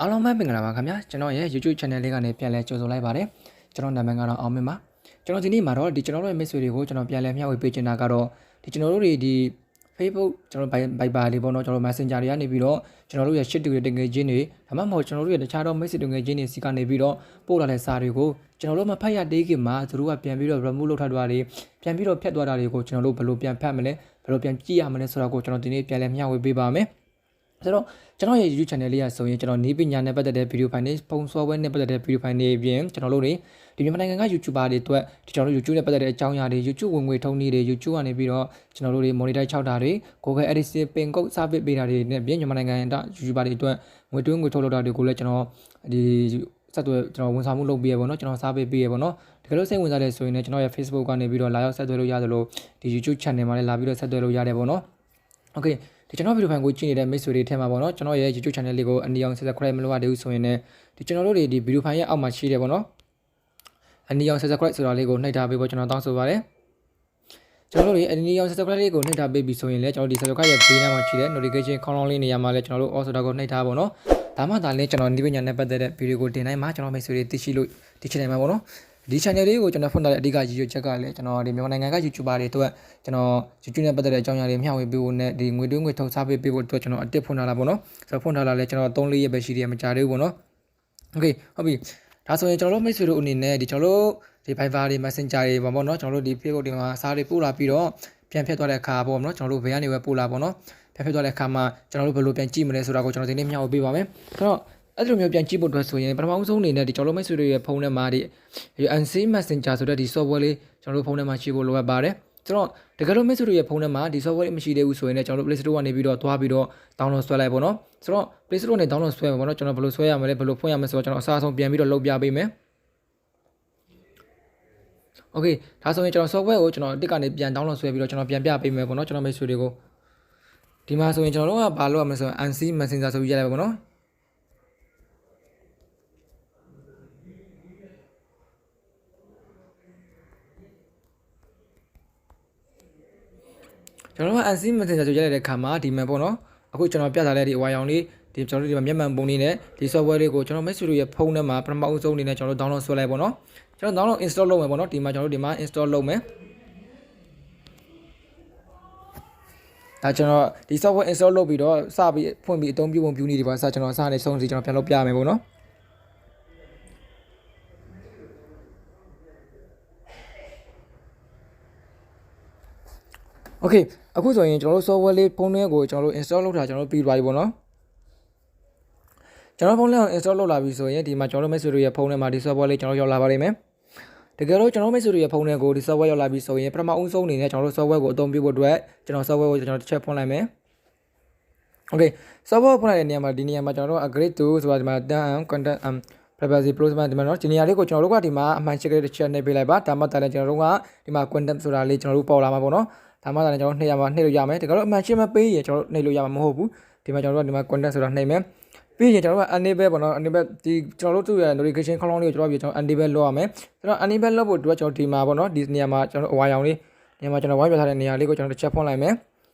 အားလုံးပဲမင်္ဂလာပါခင်ဗျာကျွန်တော်ရဲ့ YouTube channel လေးကနေပြန်လဲကြိုဆိုလိုက်ပါတယ်ကျွန်တော်နာမည်ကတော့အောင်မင်းပါကျွန်တော်ဒီနေ့မှာတော့ဒီကျွန်တော်တို့ရဲ့မိတ်ဆွေတွေကိုကျွန်တော်ပြန်လဲမျှဝေပေးချင်တာကတော့ဒီကျွန်တော်တို့တွေဒီ Facebook ကျွန်တော် Viber လေးပေါ့နော်ကျွန်တော် Messenger တွေကနေပြီးတော့ကျွန်တော်တို့ရဲ့ shit တွေတကယ်ချင်းတွေဒါမှမဟုတ်ကျွန်တော်တို့ရဲ့တခြားသောမိတ်ဆွေတကယ်ချင်းတွေစီကနေပြီးတော့ပို့လာတဲ့စာတွေကိုကျွန်တော်တို့မဖတ်ရသေးခင်မှာသူတို့ကပြန်ပြီးတော့ remove လုပ်ထားတာတွေပြန်ပြီးတော့ဖြတ်သွားတာတွေကိုကျွန်တော်တို့ဘယ်လိုပြန်ဖတ်မလဲဘယ်လိုပြန်ကြည့်ရမလဲဆိုတာကိုကျွန်တော်ဒီနေ့ပြန်လဲမျှဝေပေးပါမယ် ဆိုတော့ကျွန်တော်ရဲ့ YouTube channel လေးကဆိုရင်ကျွန်တော်နေပညာနဲ့ပတ်သက်တဲ့ video file တွေပုံ software နဲ့ပတ်သက်တဲ့ video file တွေအပြင်ကျွန်တော်တို့တွေဒီမြန်မာနိုင်ငံက YouTuber တွေအတွက်ဒီကျွန်တော်တို့ YouTube နဲ့ပတ်သက်တဲ့အကြောင်းအရာတွေ YouTube ဝင်ငွေထုံးနည်းတွေ YouTube ကနေပြီးတော့ကျွန်တော်တို့တွေ monetize 6တာတွေ Google Adsense ပင်ကုတ် service ပေးတာတွေနဲ့ပြင်မြန်မာနိုင်ငံက YouTuber တွေအတွက်ငွေတွင်းငွေထုတ်လုပ်တာတွေကိုလည်းကျွန်တော်ဒီဆက်သွယ်ကျွန်တော်ဝန်ဆောင်မှုလုပ်ပေးရပါတော့ကျွန်တော်စားပေးပေးရပါတော့တကယ်လို့စိတ်ဝင်စားတဲ့ဆိုရင်လည်းကျွန်တော်ရဲ့ Facebook ကနေပြီးတော့လာရောက်ဆက်သွယ်လို့ရသလိုဒီ YouTube channel မှာလည်းလာပြီးတော့ဆက်သွယ်လို့ရတယ်ပေါ့နော် Okay ဒီကျွန်တော်ဗီဒီယိုဖိုင်ကိုကြည့်နေတဲ့မိတ်ဆွေတွေထဲမှာပေါ့နော်ကျွန်တော်ရဲ့ YouTube channel လေးကိုအနီအောင် subscribe မလုပ်ရသေးဘူးဆိုရင်လည်းဒီကျွန်တော်တို့တွေဒီဗီဒီယိုဖိုင်ရဲ့အောက်မှာရှိတယ်ပေါ့နော်အနီအောင် subscribe ဆိုတာလေးကိုနှိပ်ထားပေးဖို့ကျွန်တော်တောင်းဆိုပါတယ်ကျွန်တော်တို့ဒီအနီအောင် subscribe လေးကိုနှိပ်ထားပေးပြီဆိုရင်လည်းကျွန်တော်ဒီ subscribe ရဲ့ဘေးနားမှာရှိတဲ့ notification ခေါင်းလောင်းလေးနေရာမှာလည်းကျွန်တော်တို့ all ဆိုတာကိုနှိပ်ထားပါတော့ဒါမှသာလည်းကျွန်တော်ဒီပညာနဲ့ပတ်သက်တဲ့ဗီဒီယိုကိုတင်နိုင်မှာကျွန်တော်မိတ်ဆွေတွေသိရှိလို့သိချင်နိုင်မှာပေါ့နော် ဒီ channel လေးကိုကျွန်တော်ဖွင့်ထားတဲ့အဓိကရည်ရွယ်ချက်ကလည်းကျွန်တော်ဒီမြန်မာနိုင်ငံက YouTuber တွေအတွက်ကျွန်တော် YouTube နဲ့ပတ်သက်တဲ့အကြောင်းအရာတွေမျှဝေပေးဖို့နဲ့ဒီငွေတွင်းငွေထုတ်စားပေးပေးဖို့အတွက်ကျွန်တော်အတစ်ဖွင့်ထားတာပေါ့နော်ဆိုတော့ဖွင့်ထားတာလည်းကျွန်တော်3-4ရက်ပဲရှိသေးတယ်မကြသေးဘူးပေါ့နော် Okay ဟုတ်ပြီဒါဆိုရင်ကျွန်တော်တို့မိတ်ဆွေတို့အနေနဲ့ဒီကျွန်တော်တို့ဒီ Viber တွေ Messenger တွေပေါ့ပေါ့နော်ကျွန်တော်တို့ဒီ Facebook တွေမှာစားတွေပို့လာပြီးတော့ပြန်ဖြတ်သွားတဲ့အခါပေါ့နော်ကျွန်တော်တို့ဘယ်ကနေပဲပို့လာပေါ့နော်ပြန်ဖြတ်သွားတဲ့အခါမှာကျွန်တော်တို့ဘယ်လိုပြန်ကြည့်မလဲဆိုတာကိုကျွန်တော်ဒီနေ့မျှဝေပေးပါမယ်ဆိုတော့ အဲ့လိုမျိုးပြန်ကြည့်ဖို့အတွက်ဆိုရင်ပထမဆုံးအနေနဲ့ဒီကျွန်တော်တို့မိတ်ဆွေတွေရဲ့ဖုန်းထဲမှာဒီ ANC Messenger ဆိုတဲ့ဒီ software လေးကျွန်တော်တို့ဖုန်းထဲမှာရှိဖို့လိုအပ်ပါတယ်ကျွန်တော်တကယ်လို့မိတ်ဆွေတွေရဲ့ဖုန်းထဲမှာဒီ software မရှိသေးဘူးဆိုရင်လည်းကျွန်တော်တို့ Play Store ကနေပြီးတော့သွားပြီးတော့ download ဆွဲလိုက်ပေါ့နော်ဆိုတော့ Play Store နဲ့ download ဆွဲပါပေါ့နော်ကျွန်တော်ဘယ်လိုဆွဲရမလဲဘယ်လိုဖွင့်ရမလဲဆိုတော့ကျွန်တော်အစားအဆုံးပြန်ပြီးတော့လုပ်ပြပေးမယ် Okay ဒါဆိုရင်ကျွန်တော် software ကိုကျွန်တော်တစ်ကနေပြန် download ဆွဲပြီးတော့ကျွန်တော်ပြန်ပြပေးမယ်ပေါ့နော်ကျွန်တော်မိတ်ဆွေတွေကိုဒီမှာဆိုရင်ကျွန်တော်တို့ကဘာလုပ်ရမလဲဆိုရင် ANC Messenger ဆိုပြီးရလိုက်ပါပေါ့နော် ကျွန်တော်တို့က ANC Messenger ဆိုရလိုက်တဲ့ခါမှာဒီမှာပေါ့နော်အခုကျွန်တော်ပြထားတဲ့ဒီအဝါရောင်လေးဒီကျွန်တော်တို့ဒီမှာမျက်မှန်ပုံလေးနဲ့ဒီ software လေးကိုကျွန်တော်မိတ်ဆွေတို့ရဲ့ဖုန်းထဲမှာပထမအဦးဆုံးအနေနဲ့ကျွန်တော်တို့ download ဆွဲလိုက်ပေါ့နော်ကျွန်တော် download install လုပ်မယ်ပေါ့နော်ဒီမှာကျွန်တော်တို့ဒီမှာ install လုပ်မယ်ဒါကျွန်တော်ဒီ software install လုပ်ပြီးတော့စပြီးဖွင့်ပြီးအသုံးပြုပုံပြုနေဒီပါစကျွန်တော်စနေဆုံးစီကျွန်တော်ပြန်လုပ်ပြမယ်ပေါ့နော် Okay အခုဆိုရင်ကျွန်တော်တို့ software လေးဖုန်းထဲကိုကျွန်တော်တို့ install လုပ်တာကျွန်တော်တို့ပြီးသွားပြီပေါ့နော်ကျွန်တော်ဖုန်းလေးကို install လုပ်လာပြီဆိုရင်ဒီမှာကျွန်တော်တို့မိတ်ဆွေတို့ရဲ့ဖုန်းထဲမှာဒီ software လေးကျွန်တော်ရောက်လာပါလိမ့်မယ်တကယ်လို့ကျွန်တော်မိတ်ဆွေတို့ရဲ့ဖုန်းထဲကိုဒီ software ရောက်လာပြီဆိုရင်ပထမအဦးဆုံးအနေနဲ့ကျွန်တော်တို့ software ကိုအသုံးပြုဖို့အတွက်ကျွန်တော် software ကိုကျွန်တော်တစ်ချက်ဖွင့်လိုက်မယ် Okay software ဖွင့်လိုက်တဲ့နေရာမှာဒီနေရာမှာကျွန်တော်တို့ upgrade to ဆိုတာဒီမှာ done content um privacy pro ဆိုတာဒီမှာတော့ဒီနေရာလေးကိုကျွန်တော်တို့ကဒီမှာအမှန်ချက်ကလေးတစ်ချက်နှိပ်ပေးလိုက်ပါဒါမှတိုင်လည်းကျွန်တော်တို့ကဒီမှာ content ဆိုတာလေးကျွန်တော်တို့ပေါ်လာမှာပေါ့နော် ဒါမှလည်းကျွန်တော်နှိပ်ရမှာနှိပ်လို့ရမယ်တကယ်လို့အမှန်ချင်းမပေးရင်ကျွန်တော်တို့နှိပ်လို့ရမှာမဟုတ်ဘူးဒီမှာကျွန်တော်တို့ကဒီမှာ content ဆိုတာနှိပ်မယ်ပြီးရင်ကျွန်တော်တို့က enable ပေါ့နော် enable ဒီကျွန်တော်တို့သူ့ရဲ့ notification ခေါင်းလောင်းလေးကိုကျွန်တော်ပြီးကျွန်တော် enable လုပ်ရမယ်ကျွန်တော် enable လုပ်ဖို့အတွက်ကျွန်တော်ဒီမှာပေါ့နော်ဒီနေရာမှာကျွန်တော်အဝါရောင်လေးနေရာမှာကျွန်တော်ဝိုင်းပြထားတဲ့နေရာလေးကိုကျွန်တော်တစ်ချက်ဖွင့်လိုက်မယ်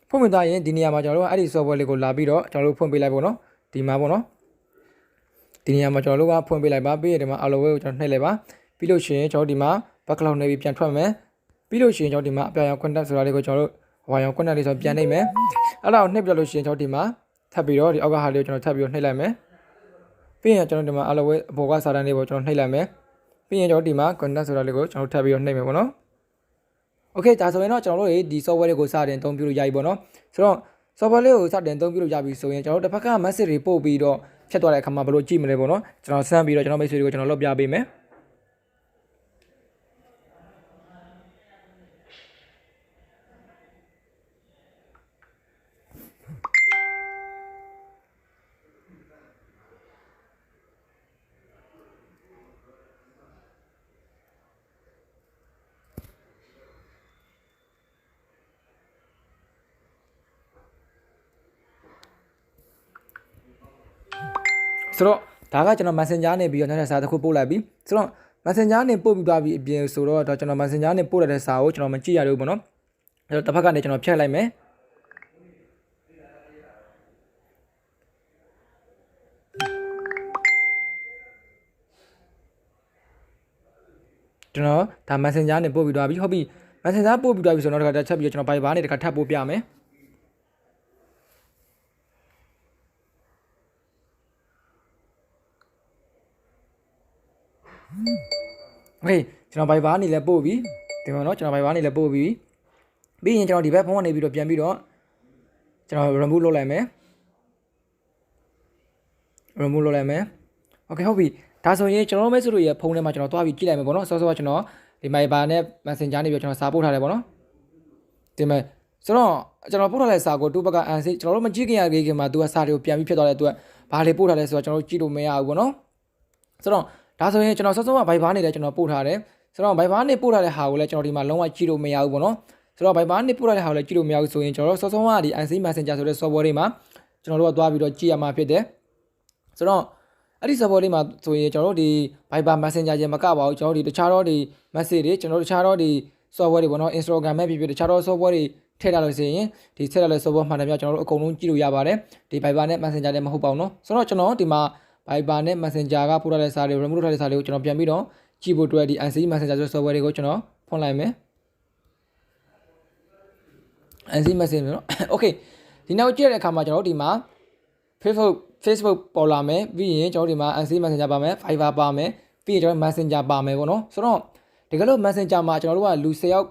ဖွင့်ပြသွားရင်ဒီနေရာမှာကျွန်တော်တို့ကအဲ့ဒီ software လေးကိုလာပြီးတော့ကျွန်တော်တို့ဖွင့်ပေးလိုက်ပေါ့နော်ဒီမှာပေါ့နော်ဒီနေရာမှာကျွန်တော်တို့ကဖွင့်ပေးလိုက်ပါပြီးရင်ဒီမှာ allow ကိုကျွန်တော်နှိပ်လိုက်ပါပြီးလို့ရှိရင်ကျွန်တော်ဒီမှာ background နေပြီးပြန်ထွက်မယ် ပြီးလို့ရှိရင်ကျွန်တော်ဒီမှာအပြောင်ရောင် content ဆိုတာလေးကိုကျွန်တော်တို့ဝါရောင် content လေးဆိုပြန်နှိပ်မယ်အဲ့ဒါကိုနှိပ်ပြလို့ရှိရင်ကျွန်တော်ဒီမှာထပ်ပြီးတော့ဒီအောက်ကဟာလေးကိုကျွန်တော်ထပ်ပြီးတော့နှိပ်လိုက်မယ်ပြီးရင်ကျွန်တော်ဒီမှာ allow အပေါ်ကစာတန်းလေးကိုကျွန်တော်နှိပ်လိုက်မယ်ပြီးရင်ကျွန်တော်ဒီမှာ content ဆိုတာလေးကိုကျွန်တော်ထပ်ပြီးတော့နှိပ်မယ်ပေါ့နော် Okay ဒါဆိုရင်တော့ကျွန်တော်တို့ဒီ software တွေကိုစတင်အသုံးပြုလို့ရပြီပေါ့နော်ဆိုတော့ software လေးကိုစတင်အသုံးပြုလို့ရပြီဆိုရင်ကျွန်တော်တို့တစ်ဖက်က message တွေပို့ပြီးတော့ဖြတ်သွားတဲ့အခါမှာဘယ်လိုကြည့်မလဲပေါ့နော်ကျွန်တော်ဆန်းပြီးတော့ကျွန်တော်မိတ်ဆွေတွေကိုကျွန်တော်လုပ်ပြပေးမယ် ဆိုတော့ဒါကကျွန်တော် Messenger နဲ့ပြီးတော့နောက်ထပ်စာတစ်ခုပို့လိုက်ပြီဆိုတော့ Messenger နဲ့ပို့ပြီးသွားပြီအပြင်ဆိုတော့တော့ကျွန်တော် Messenger နဲ့ပို့ရတဲ့စာကိုကျွန်တော်မကြည့်ရဘူးပေါ့နော်အဲ့တော့တစ်ဖက်ကနေကျွန်တော်ဖြတ်လိုက်မယ်ကျွန်တော်ဒါ Messenger နဲ့ပို့ပြီးသွားပြီဟုတ်ပြီ Messenger ပို့ပြီးသွားပြီဆိုတော့နောက်တစ်ခါချက်ပြီးတော့ကျွန်တော် Viber နဲ့တစ်ခါထပ်ပို့ပြမယ် โอเคကျွန်တော် Viber နေလည်းပို့ပြီဒီမှာเนาะကျွန်တော် Viber နေလည်းပို့ပြီပြီးရင်ကျွန်တော်ဒီဘက်ဖုန်းကနေပြီးတော့ပြန်ပြီးတော့ကျွန်တော် remove လုပ်လိုက်မယ် remove လုပ်လိုက်မယ်โอเคဟုတ်ပြီဒါဆိုရင်ကျွန်တော်တို့မဲ့ဆိုလို့ရဖုန်းထဲမှာကျွန်တော်တွားပြီးကြည့်လိုက်မယ်ပေါ့နော်စောစောကကျွန်တော်ဒီ Viber နဲ့ Messenger နေပြီးတော့ကျွန်တော်စာပို့ထားတယ်ပေါ့နော်ဒီမဲ့ဆိုတော့ကျွန်တော်ပို့ထားတဲ့စာကိုတူဘက်ကအန်စီကျွန်တော်တို့မကြည့်ခင်ရခင်မှာသူကစာတွေကိုပြန်ပြီးဖြစ်သွားတဲ့အတွက်ဘာလေးပို့ထားလဲဆိုတော့ကျွန်တော်တို့ကြည့်လို့မရဘူးပေါ့နော်ဆိုတော့ ဒါဆိုရင်ကျွန်တော်စောစောက Viber နေလည်းကျွန်တော်ပို့ထားတယ်ဆိုတော့ Viber နေပို့ထားတဲ့ဟာကိုလည်းကျွန်တော်ဒီမှာလုံးဝကြည့်လို့မရဘူးပေါ့နော်ဆိုတော့ Viber နေပို့ထားတဲ့ဟာကိုလည်းကြည့်လို့မရဘူးဆိုရင်ကျွန်တော်တို့စောစောကဒီ NC Messenger ဆိုတဲ့ software တွေမှာကျွန်တော်တို့ကသွားပြီးတော့ကြည့်ရမှာဖြစ်တယ်ဆိုတော့အဲ့ဒီ server လေးမှာဆိုရင်ကျွန်တော်တို့ဒီ Viber Messenger ချင်းမကပါဘူးကျွန်တော်တို့ဒီတခြားတော့ဒီ message တွေကျွန်တော်တို့တခြားတော့ဒီ software တွေပေါ့နော် Instagram ပဲဖြစ်ဖြစ်တခြားတော့ software တွေထည့်ထားလို့ဆိုရင်ဒီဆက်ထားတဲ့ software မှန်တယ်များကျွန်တော်တို့အကုန်လုံးကြည့်လို့ရပါတယ်ဒီ Viber နဲ့ Messenger နဲ့မဟုတ်ပါဘူးเนาะဆိုတော့ကျွန်တော်ဒီမှာ Viber နဲ့ Messenger ကပို့ထားတဲ့စာတွေ remote ထားတဲ့စာတွေကိုကျွန်တော်ပြန်ပြီးတော့ကြည့်ဖို့အတွက်ဒီ ICE Messenger ဆိုတဲ့ software တွေကိုကျွန်တော်ဖွင့်လိုက်မယ်။ ICE Messenger နော်။ Okay ဒီနောက်ကြည့်တဲ့အခါမှာကျွန်တော်တို့ဒီမှာ Facebook Facebook ပေါ်လာမယ်ပြီးရင်ကျွန်တော်တို့ဒီမှာ ICE Messenger ပါမယ် Viber ပါမယ်ပြီးရင်ကျွန်တော် Messenger ပါမယ်ပေါ့နော်။ဆိုတော့တကယ်လို့ Messenger မှာကျွန်တော်တို့ကလူ10ယောက်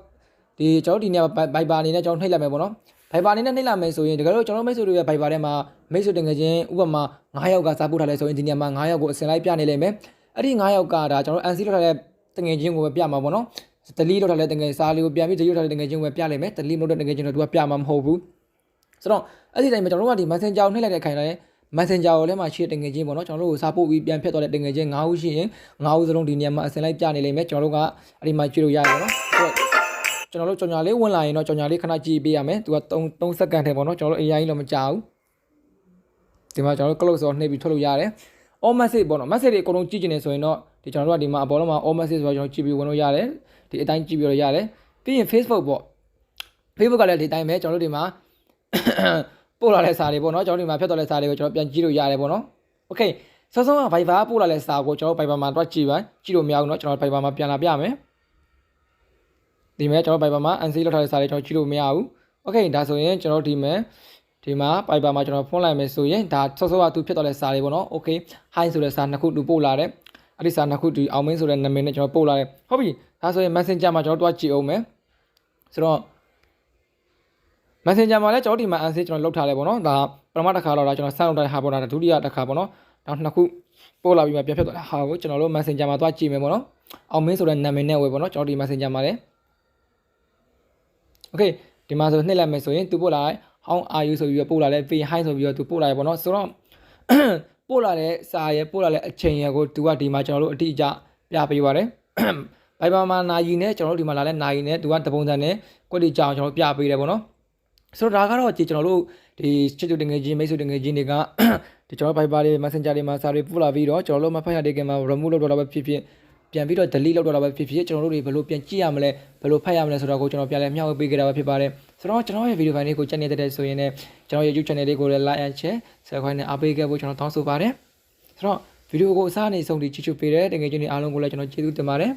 ဒီကျွန်တော်တို့ဒီနေရာ Viber အနေနဲ့ကျွန်တော်နှိပ်လိုက်မယ်ပေါ့နော် Viber အနေနဲ့နှိပ်လိုက်မယ်ဆိုရင်တကယ်လို့ကျွန်တော်မိတ်ဆွေတို့ရဲ့ Viber ထဲမှာမိတ်ဆွေတကယ်ချင်းဥပမာ9ယောက်ကစားပို့ထားလဲဆိုရင်ဒီနေ့မှာ9ယောက်ကိုအစင်လိုက်ပြနေလိမ့်မယ်အဲ့ဒီ9ယောက်ကဒါကျွန်တော် NC လောက်ထားတဲ့တကယ်ချင်းကိုပဲပြမှာပေါ့နော်တလီလောက်ထားတဲ့တကယ်စားလေးကိုပြန်ပြီးတရွတ်ထားတဲ့တကယ်ချင်းကိုပဲပြလိမ့်မယ်တလီမလို့တဲ့တကယ်ချင်းတော့သူကပြမှာမဟုတ်ဘူးဆိုတော့အဲ့ဒီတိုင်းမှာကျွန်တော်တို့ကဒီ Messenger ကိုနှိပ်လိုက်တဲ့ခိုင်တိုင်း Messenger ကိုလည်းမှရှိတဲ့တငယ်ချင်းပေါ့နော်ကျွန်တော်တို့ကိုစာပို့ပြီးပြန်ဖြတ်သွားတဲ့တငယ်ချင်း9ဦးရှိရင်9ဦးစလုံးဒီနေရာမှာအစင်လိုက်ပြနေလိမ့်မယ်ကျွန်တော်တို့ကအဲ့ဒီမှာကြည့်လို့ရတယ်နော်ဆိုတော့ ကျွန်တော်တို့ကြော်ညာလေးဝင်လာရင်တော့ကြော်ညာလေးခဏကြည့်ပေးရမယ်သူက3 3စက္ကန့်ထဲပေါ့နော်ကျွန်တော်တို့ AI လို့မကြောက်ဘူးဒီမှာကျွန်တော်တို့ close ဆိုနှိပ်ပြီးထွက်လို့ရတယ် all message ပေါ့နော် message တွေအကုန်လုံးကြည့်ကျင်နေဆိုရင်တော့ဒီကျွန်တော်တို့ကဒီမှာအပေါ်လုံးမှာ all message ဆိုတော့ကျွန်တော်ကြည့်ပြီးဝင်လို့ရတယ်ဒီအတိုင်းကြည့်ပြီးတော့ရတယ်ပြီးရင် Facebook ပေါ့ Facebook ကလည်းဒီတိုင်းပဲကျွန်တော်တို့ဒီမှာ ပို့လာတဲ့စာတွေပေါ့နော်ကျွန်တော်ဒီမှာဖြတ်သွားတဲ့စာတွေကိုကျွန်တော်ပြန်ကြည့်လို့ရတယ်ပေါ့နော်โอเคစောစောက Viber ပို့လာတဲ့စာကိုကျွန်တော် Viber မှာတွက်ကြည့်ပါကြည့်လို့မရဘူးเนาะကျွန်တော် Viber မှာပြန်လာပြမယ် ဒီမဲ့ကျွန်တော် Viber မှာ NC လောက်ထားတဲ့စာလေးကျွန်တော်ကြည့်လို့မရဘူး Okay ဒါဆိုရင်ကျွန်တော်ဒီမဲ့ဒီမှာ Viber မှာကျွန်တော်ဖုန်းလိုက်မယ်ဆိုရင်ဒါဆော့ဆော့ကသူဖြစ်သွားတဲ့စာလေးပေါ့နော် Okay hi ဆိုတဲ့စာနှစ်ခုသူပို့လာတယ်အဲ့ဒီစာနှစ်ခုဒီအောင်မင်းဆိုတဲ့နာမည်နဲ့ကျွန်တော်ပို့လာတယ်ဟုတ်ပြီဒါဆိုရင် Messenger မှာကျွန်တော်တွားကြည့်အောင်မယ်ဆိုတော့ Messenger မှာလည်းကျွန်တော်ဒီမှာ NC ကျွန်တော်လောက်ထားတယ်ပေါ့နော်ဒါပထမတစ်ခါတော့ဒါကျွန်တော်စမ်းလောက်ထားတဲ့ဟာပေါ့နော်ဒုတိယတစ်ခါပေါ့နော်နောက်နှစ်ခုပို့လာပြီးမှပြန်ဖြတ်သွားတာဟာကိုကျွန်တော်တို့ Messenger မှာတွားကြည့်မယ်ပေါ့နော်အောင်မင်းဆိုတဲ့နာမည်နဲ့ဝယ်ပေါ့နော်ကျွန်တော်ဒီ Messenger မှာလည်း Okay ဒီမှာဆိုနှိပ်လိုက်မယ်ဆိုရင်သူပို့လာ how are you ဆိုပြီးတော့ပို့လာလဲ pay hi ဆိုပြီးတော့သူပို့လာရပေါ့နော်ဆိုတော့ပို့လာတဲ့စာရယ်ပို့လာတဲ့အချိန်ရယ်ကိုသူကဒီမှာကျွန်တော်တို့အတိအကျပြပေးပါတယ်ဘိုင်ဘာမှာနာယီနဲ့ကျွန်တော်တို့ဒီမှာလာလဲနာယီနဲ့သူကတပုံစံနဲ့ကွက်တီကြောင်ကျွန်တော်တို့ပြပေးတယ်ပေါ့နော်ဆိုတော့ဒါကတော့ကြည်ကျွန်တော်တို့ဒီချစ်တူတငယ်ချင်းမိတ်ဆွေတငယ်ချင်းတွေကဒီကျွန်တော် Viber တွေ Messenger တွေမှာစာတွေပို့လာပြီးတော့ကျွန်တော်တို့မဖတ်ရတဲ့ကမှာ remove လုပ်တော့ပဲဖြစ်ဖြစ် ပြန်ပြီးတော့ delete လုပ်တော့တာပဲဖြစ်ဖြစ်ကျွန်တော်တို့တွေဘယ်လိုပြန်ကြည့်ရမလဲဘယ်လိုဖတ်ရမလဲဆိုတော့ကိုကျွန်တော်ပြန်လဲမျှဝေပေးကြတာပဲဖြစ်ပါတယ်ဆိုတော့ကျွန်တော်ရဲ့ video file လေးကိုကြည့်နေတဲ့ဆိုရင်လည်းကျွန်တော်ရဲ့ YouTube channel လေးကိုလည်း like and share subscribe နဲ့အားပေးခဲ့ဖို့ကျွန်တော်တောင်းဆိုပါတယ်ဆိုတော့ video ကိုအစားအနေဆုံးဒီကြည့်ချူပေးတဲ့တကယ်ချင်းတွေအားလုံးကိုလည်းကျွန်တော်ကျေးဇူးတင်ပါတယ်